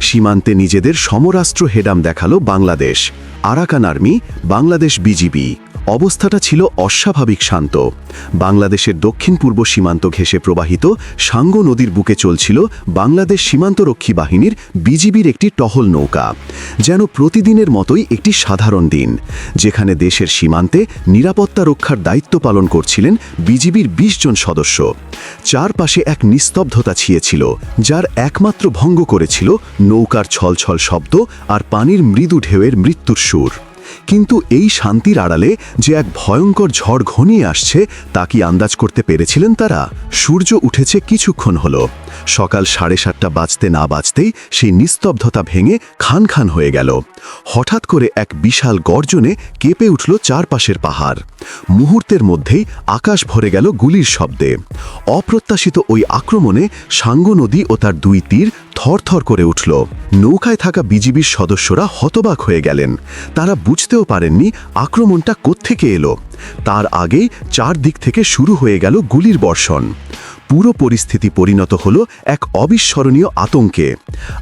সীমান্তে নিজেদের সমরাষ্ট্র হেডাম দেখাল Bangladesh. Arakan Army, Bangladesh BGB. অবস্থাটা ছিল অস্বাভাবিক শান্ত। বাংলাদেশের দক্ষিণ পূর্ব সীমান্ত ঘেঁষে প্রবাহিত সাঙ্গো নদীর বুকে চলছিল বাংলাদেশ সীমান্তরক্ষী বাহিনীর বিজিবির একটি টহল নৌকা, যেন প্রতিদিনের মতোই একটি সাধারণ দিন, যেখানে দেশের সীমান্তে নিরাপত্তা রক্ষার দায়িত্ব পালন করছিলেন বিজিবির ২০ জন সদস্য। চারপাশে এক নিস্তব্ধতা ছিয়েছিল, যার একমাত্র ভঙ্গ করেছিল নৌকার ছলছল শব্দ আর পানির মৃদু ঢেউয়ের মৃত্যুর সুর। কিন্তু এই শান্তির আড়ালে যে এক ভয়ঙ্কর ঝড় ঘনিয়ে আসছে, তা কি আন্দাজ করতে পেরেছিলেন তারা? সূর্য উঠেছে কিছুক্ষণ হলো। সকাল সাড়ে সাতটা বাজতে না বাজতেই সেই নিস্তব্ধতা ভেঙে খান খান হয়ে গেল। হঠাৎ করে এক বিশাল গর্জনে কেঁপে উঠল চারপাশের পাহাড়। মুহূর্তের মধ্যেই আকাশ ভরে গেল গুলির শব্দে। অপ্রত্যাশিত ওই আক্রমণে সাঙ্গো নদী ও তার দুই তীর থরথর করে উঠল। নৌকায় থাকা বিজিবির সদস্যরা হতবাক হয়ে গেলেন। তারা বুঝতেও পারেননি আক্রমণটা কোত্থেকে এলো। তার আগেই চারদিক থেকে শুরু হয়ে গেল গুলির বর্ষণ। পুরো পরিস্থিতি পরিণত হল এক অবিস্মরণীয় আতঙ্কে।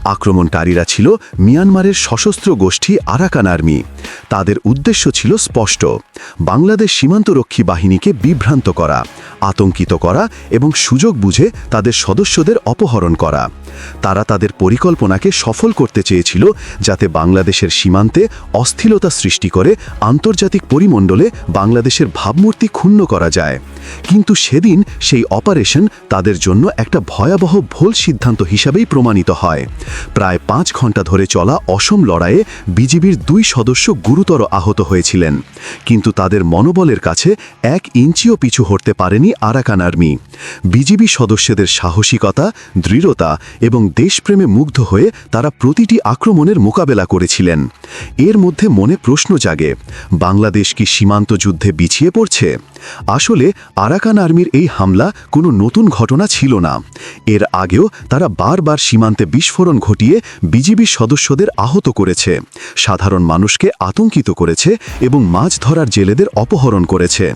আক্রমণকারীরা ছিল মিয়ানমারের সশস্ত্র গোষ্ঠী আরাকান আর্মি। তাদের উদ্দেশ্য ছিল স্পষ্ট, বাংলাদেশ সীমান্তরক্ষী বাহিনীকে বিভ্রান্ত করা, আতঙ্কিত করা এবং সুযোগ বুঝে তাদের সদস্যদের অপহরণ করা। তারা তাদের পরিকল্পনাকে সফল করতে চেয়েছিল যাতে বাংলাদেশের সীমান্তে অস্থিরতা সৃষ্টি করে আন্তর্জাতিক পরিমণ্ডলে বাংলাদেশের ভাবমূর্তি ক্ষুণ্ণ করা যায়। কিন্তু সেদিন সেই অপারেশন তাদের জন্য একটা ভয়াবহ ভুল সিদ্ধান্ত হিসাবেই প্রমাণিত হয়। প্রায় পাঁচ ঘণ্টা ধরে চলা অসম লড়াইয়ে বিজিবির দুই সদস্য গুরুতর আহত হয়েছিলেন। কিন্তু তাদের মনোবলের কাছে এক ইঞ্চিও পিছু হটতে পারেনি আরাকান আর্মি। বিজিবি সদস্যদের সাহসিকতা, দৃঢ়তা এবং দেশপ্রেমে মুগ্ধ হয়ে তারা প্রতিটি আক্রমণের মোকাবেলা করেছিলেন। এর মধ্যে মনে প্রশ্ন জাগে, বাংলাদেশ কি সীমান্ত যুদ্ধে বিছিয়ে পড়ছে? আসলে আরাকান আর্মির এই হামলা কোনো নতুন ঘটনা ছিল না। এর আগেও তারা বারবার সীমান্তে বিস্ফোরণ ঘটিয়ে বিজিবির সদস্যদের আহত করেছে, সাধারণ মানুষকে আতঙ্কিত করেছে এবং মাছ ধরার জেলেদের অপহরণ করেছে।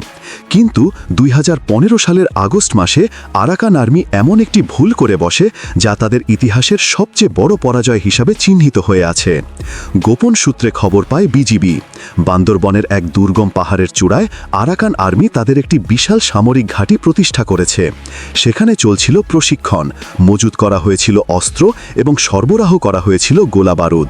কিন্তু দুই হাজার পনেরো সালের আগস্ট মাসে আরাকান আর্মি এমন একটি ভুল করে বসে যা তাদের ইতিহাসের সবচেয়ে বড় পরাজয় হিসাবে চিহ্নিত হয়ে আছে। গোপন সূত্রে খবর পায় বিজিবি। বান্দরবনের এক দুর্গম পাহাড়ের চূড়ায় আরাকান আর্মি তাদের একটি বিশাল সামরিক ঘাঁটি প্রতিষ্ঠা করেছে। সেখানে চলছিল প্রশিক্ষণ, মজুত করা হয়েছিল অস্ত্র এবং সরবরাহ করা হয়েছিল গোলা বারুদ।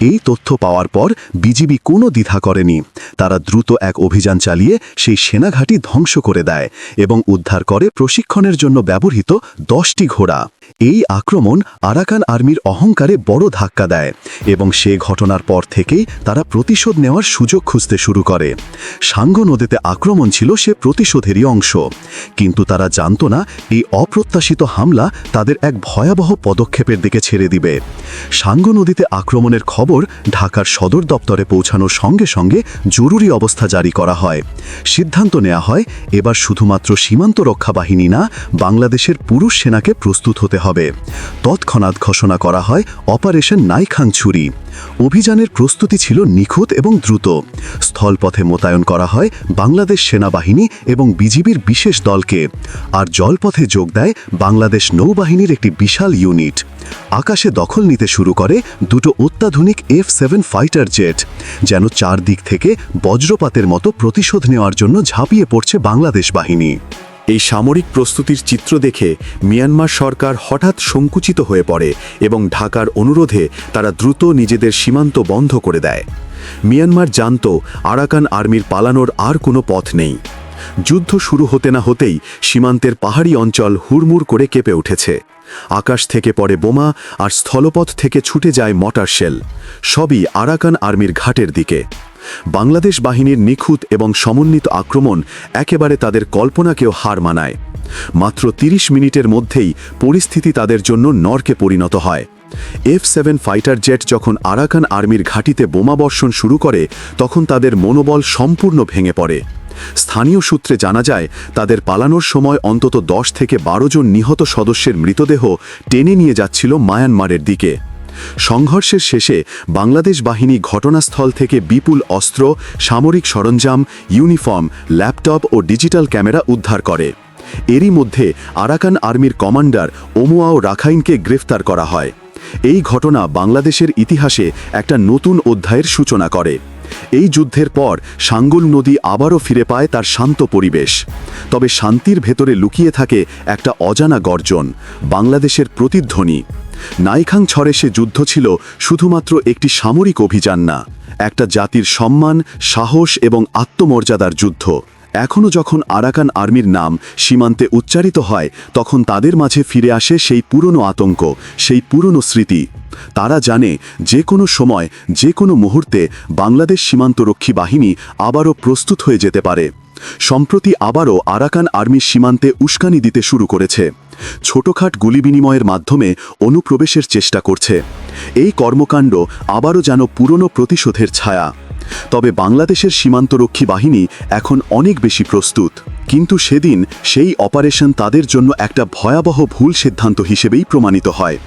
এই তথ্য পাওয়ার পর বিজিবি কোনো দ্বিধা করেনি। তারা দ্রুত এক অভিযান চালিয়ে সেই সেনাঘাঁটি ধ্বংস করে দেয় এবং উদ্ধার করে প্রশিক্ষণের জন্য ব্যবহৃত দশটি ঘোড়া। এই আক্রমণ আরাকান আর্মির অহংকারে বড় ধাক্কা দেয় এবং সে ঘটনার পর থেকেই তারা প্রতিশোধ নেওয়ার সুযোগ খুঁজতে শুরু করে। সাঙ্গ নদীতে আক্রমণ ছিল সে প্রতিশোধেরই অংশ। কিন্তু তারা জানত না এই অপ্রত্যাশিত হামলা তাদের এক ভয়াবহ পদক্ষেপের দিকে ছেড়ে দিবে। সাঙ্গ নদীতে আক্রমণের খবর ঢাকার সদর দপ্তরে পৌঁছানোর সঙ্গে সঙ্গে জরুরি অবস্থা জারি করা হয়। সিদ্ধান্ত নেওয়া হয়, এবার শুধুমাত্র সীমান্ত রক্ষা বাহিনী না, বাংলাদেশের পুরুষ সেনাকে প্রস্তুত হতে হবে। তৎক্ষণাৎ ঘোষণা করা হয়, অপারেশন নাইখাং ছুরি। অভিযানের প্রস্তুতি ছিল নিখুঁত এবং দ্রুত। স্থলপথে মোতায়েন করা হয় বাংলাদেশ সেনাবাহিনী এবং বিজিবির বিশেষ দলকে। আর জলপথে যোগ দেয় বাংলাদেশ নৌবাহিনীর একটি বিশাল ইউনিট। আকাশে দখল নিতে শুরু করে দুটো অত্যাধুনিক এফ সেভেন ফাইটার জেট, যেন চারদিক থেকে বজ্রপাতের মতো প্রতিশোধ নেওয়ার জন্য ঝাঁপিয়ে পড়ছে বাংলাদেশ বাহিনী। এই সামরিক প্রস্তুতির চিত্র দেখে মিয়ানমার সরকার হঠাৎ সংকুচিত হয়ে পড়ে এবং ঢাকার অনুরোধে তারা দ্রুত নিজেদের সীমান্ত বন্ধ করে দেয়। মিয়ানমার জানত আরাকান আর্মির পালানোর আর কোনো পথ নেই। যুদ্ধ শুরু হতে না হতেই সীমান্তের পাহাড়ি অঞ্চল হুড়মুড় করে কেঁপে উঠেছে। আকাশ থেকে পড়ে বোমা আর স্থলপথ থেকে ছুটে যায় মটার শেল। সবই আরাকান আর্মির ঘাটের দিকে। বাংলাদেশ বাহিনীর নিখুঁত এবং সমন্বিত আক্রমণ একেবারে তাদের কল্পনাকেও হার মানায়। মাত্র ৩০ মিনিটের মধ্যেই পরিস্থিতি তাদের জন্য নরকে পরিণত হয়। এফ সেভেন ফাইটার জেট যখন আরাকান আর্মির ঘাঁটিতে বোমাবর্ষণ শুরু করে, তখন তাদের মনোবল সম্পূর্ণ ভেঙে পড়ে। স্থানীয় সূত্রে জানা যায়, তাদের পালানোর সময় অন্তত দশ থেকে বারো জন নিহত সদস্যের মৃতদেহ টেনে নিয়ে যাচ্ছিল মায়ানমারের দিকে। সংঘর্ষের শেষে বাংলাদেশ বাহিনী ঘটনাস্থল থেকে বিপুল অস্ত্র, সামরিক সরঞ্জাম, ইউনিফর্ম, ল্যাপটপ ও ডিজিটাল ক্যামেরা উদ্ধার করে। এরই মধ্যে আরাকান আর্মির কমান্ডার ওমুয়াও রাখাইনকে গ্রেফতার করা হয়। এই ঘটনা বাংলাদেশের ইতিহাসে একটা নতুন অধ্যায়ের সূচনা করে। এই যুদ্ধের পর সাঙ্গুল নদী আবারও ফিরে পায় তার শান্ত পরিবেশ। তবে শান্তির ভেতরে লুকিয়ে থাকে একটা অজানা গর্জন, বাংলাদেশের প্রতিধ্বনি। নাইখাং ছড়ে সে যুদ্ধ ছিল শুধুমাত্র একটি সামরিক অভিযান না, একটা জাতির সম্মান, সাহস এবং আত্মমর্যাদার যুদ্ধ। এখনও যখন আরাকান আর্মির নাম সীমান্তে উচ্চারিত হয়, তখন তাদের মাঝে ফিরে আসে সেই পুরনো আতঙ্ক, সেই পুরনো স্মৃতি। তারা জানে যে কোনো সময়, যে কোনো মুহূর্তে বাংলাদেশ সীমান্তরক্ষী বাহিনী আবারও প্রস্তুত হয়ে যেতে পারে। সম্প্রতি আবারও আরাকান আর্মির সীমান্তে উস্কানি দিতে শুরু করেছে। ছোটখাট গুলি বিনিময়ের মাধ্যমে অনুপ্রবেশের চেষ্টা করছে। এই কর্মকাণ্ড আবারও যেন পুরনো প্রতিশোধের ছায়া। তবে বাংলাদেশের সীমান্তরক্ষী বাহিনী এখন অনেক বেশি প্রস্তুত। কিন্তু সেদিন সেই অপারেশন তাদের জন্য একটা ভয়াবহ ভুল সিদ্ধান্ত হিসেবেই প্রমাণিত হয়।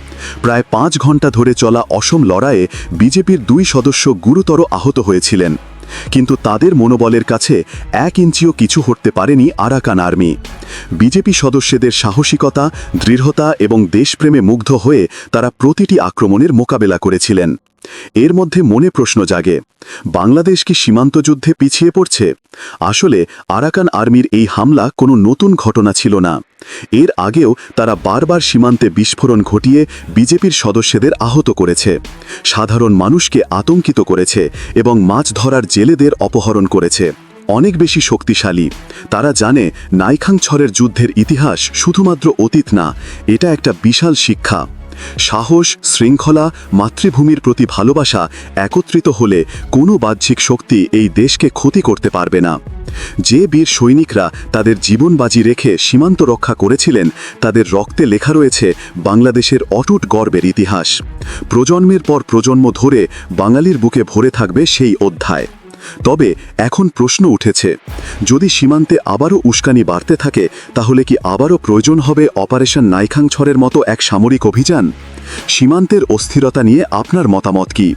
প্রায় পাঁচ ঘণ্টা ধরে চলা অসম লড়াইয়ে বিজেপির দুই সদস্য গুরুতর আহত হয়েছিলেন। কিন্তু তাদের মনোবলের কাছে এক ইঞ্চিও কিছু হতে পারেনি আরাকান আর্মি। বিজেপি সদস্যদের সাহসিকতা, দৃঢ়তা এবং দেশপ্রেমে মুগ্ধ হয়ে তারা প্রতিটি আক্রমণের মোকাবেলা করেছিলেন। এর মধ্যে মনে প্রশ্ন জাগে, বাংলাদেশ কি সীমান্ত যুদ্ধে পিছিয়ে পড়ছে? আসলে আরাকান আর্মির এই হামলা কোনো নতুন ঘটনা ছিল না। এর আগেও তারা বারবার সীমান্তে বিস্ফোরণ ঘটিয়ে বিজেপির সদস্যদের আহত করেছে। সাধারণ মানুষকে আতঙ্কিত করেছে এবং মাছ ধরার জেলেদের অপহরণ করেছে। অনেক বেশি শক্তিশালী। তারা জানে নাইখাং ছরের যুদ্ধের ইতিহাস শুধুমাত্র অতীত না, এটা একটা বিশাল শিক্ষা। সাহস, শৃঙ্খলা, মাতৃভূমির প্রতি ভালোবাসা একত্রিত হলে কোনো বাহ্যিক শক্তি এই দেশকে ক্ষতি করতে পারবে না। যে বীর সৈনিকরা তাদের জীবন বাজি রেখে সীমান্ত রক্ষা করেছিলেন, তাদের রক্তে লেখা রয়েছে বাংলাদেশের অটুট গর্বের ইতিহাস। প্রজন্মের পর প্রজন্ম ধরে বাঙালির বুকে ভরে থাকবে সেই অধ্যায়। তবে এখন প্রশ্ন উঠেছে, যদি সীমান্তে আবারও উস্কানি বাড়তে থাকে, তাহলে কি আবারও প্রয়োজন হবে অপারেশন নাইখাং ছড়ের মতো এক সামরিক অভিযান? সীমান্তের অস্থিরতা নিয়ে আপনার মতামত কি?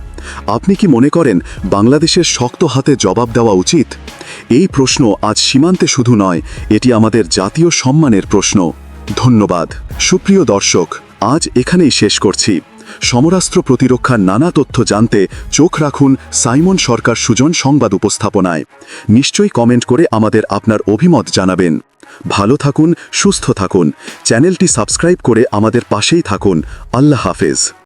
আপনি কি মনে করেন বাংলাদেশের শক্ত হাতে জবাব দেওয়া উচিত? এই প্রশ্ন আজ সীমান্তে শুধু নয়, এটি আমাদের জাতীয় সম্মানের প্রশ্ন। ধন্যবাদ। সুপ্রিয় দর্শক আজ এখানেই শেষ করছি। সমরাস্ত্র প্রতিরক্ষার নানা তথ্য জানতে চোখ রাখুন সাইমন সরকার সুজন সংবাদ উপস্থাপনায়। নিশ্চয়ই কমেন্ট করে আমাদের আপনার অভিমত জানাবেন। ভালো থাকুন, সুস্থ থাকুন। চ্যানেলটি সাবস্ক্রাইব করে আমাদের পাশেই থাকুন। আল্লাহ হাফেজ।